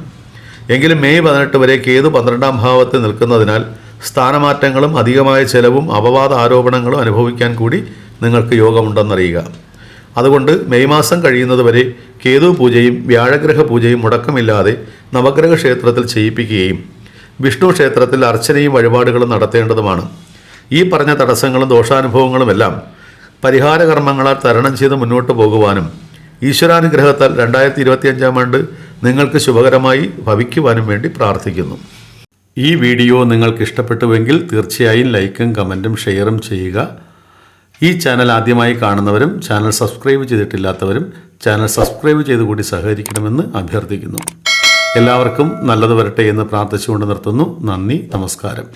എങ്കിലും മെയ് പതിനെട്ട് വരെ കേതു പന്ത്രണ്ടാം ഭാവത്തിൽ നിൽക്കുന്നതിനാൽ സ്ഥാനമാറ്റങ്ങളും അധികമായ ചെലവും അപവാദ ആരോപണങ്ങളും അനുഭവിക്കാൻ കൂടി നിങ്ങൾക്ക് യോഗമുണ്ടെന്നറിയുക. അതുകൊണ്ട് മെയ് മാസം കഴിയുന്നതുവരെ കേതു പൂജയും വ്യാഴഗ്രഹ പൂജയും മുടക്കമില്ലാതെ നവഗ്രഹ ക്ഷേത്രത്തിൽ ചെയ്യിപ്പിക്കുകയും വിഷ്ണു ക്ഷേത്രത്തിൽ അർച്ചനയും വഴിപാടുകളും നടത്തേണ്ടതുമാണ്. ഈ പറഞ്ഞ തടസ്സങ്ങളും ദോഷാനുഭവങ്ങളുമെല്ലാം പരിഹാര കർമ്മങ്ങളാൽ തരണം ചെയ്ത് മുന്നോട്ട് പോകുവാനും ഈശ്വരാനുഗ്രഹത്താൽ രണ്ടായിരത്തി ഇരുപത്തിയഞ്ചാം ആണ്ട് നിങ്ങൾക്ക് ശുഭകരമായി ഭവിക്കുവാനും വേണ്ടി പ്രാർത്ഥിക്കുന്നു. ഈ വീഡിയോ നിങ്ങൾക്ക് ഇഷ്ടപ്പെട്ടുവെങ്കിൽ തീർച്ചയായും ലൈക്കും കമന്റും ഷെയറും ചെയ്യുക. ഈ ചാനൽ ആദ്യമായി കാണുന്നവരും ചാനൽ സബ്സ്ക്രൈബ് ചെയ്തിട്ടില്ലാത്തവരും ചാനൽ സബ്സ്ക്രൈബ് ചെയ്ത് കൂടി സഹകരിക്കണമെന്ന് അഭ്യർത്ഥിക്കുന്നു. എല്ലാവർക്കും നല്ലത് വരട്ടെ എന്ന് പ്രാർത്ഥിച്ചുകൊണ്ട് നിർത്തുന്നു. നന്ദി നമസ്കാരം.